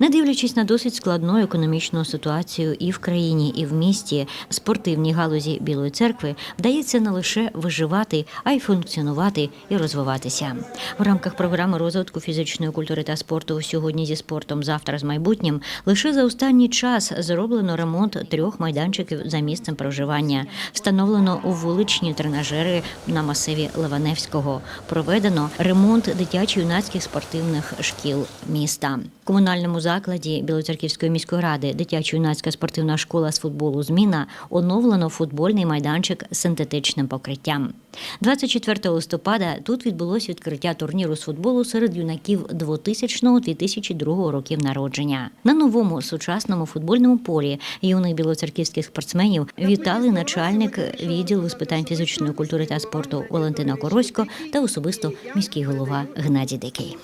дивлячись на досить складну економічну ситуацію і в країні, і в місті, спортивній галузі Білої церкви вдається не лише виживати, а й функціонувати і розвиватися. В рамках програми розвитку фізичної культури та спорту сьогодні зі спортом, завтра з майбутнім лише за останній час зроблено ремонт трьох майданчиків за місцем проживання. Встановлено вуличні тренажери на масиві Ливаневського. Проведено ремонт дитячо-юнацьких спортивних шкіл міста. Комунальному закладі Білоцерківської міської ради дитячо-юнацька спортивна школа з футболу Зміна оновлено футбольний майданчик з синтетичним покриттям. 24 листопада тут відбулось відкриття турніру з футболу серед юнаків 2000-2002 років народження. На новому сучасному футбольному полі юних білоцерківських спортсменів вітали начальник відділу з питань фізичної культури та спорту Валентина Коросько та особисто міський голова Геннадій Дикий.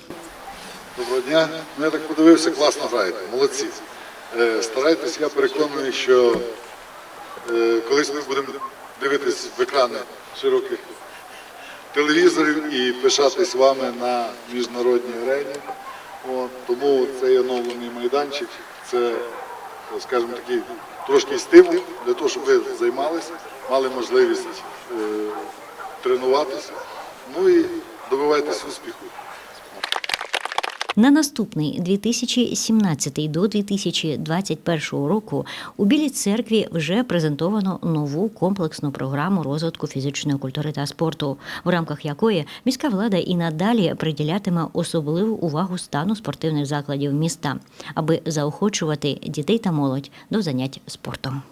Доброго дня. Ну, я так подивився, класно граєте. Молодці. Е, Старайтесь, я переконаний, що е, колись ми будемо дивитись в екрани широких телевізорів і пишатись вами на міжнародній арені. От, тому цей оновлений майданчик це, скажімо такий, трошки стимул для того, щоб ви займалися, мали можливість е, тренуватися. Ну і добивайтесь успіху. На наступний 2017 до 2021 року у Білій церкві вже презентовано нову комплексну програму розвитку фізичної культури та спорту, в рамках якої міська влада і надалі приділятиме особливу увагу стану спортивних закладів міста, аби заохочувати дітей та молодь до занять спортом.